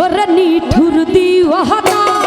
ওরে নিঠুর দিওয়ানা।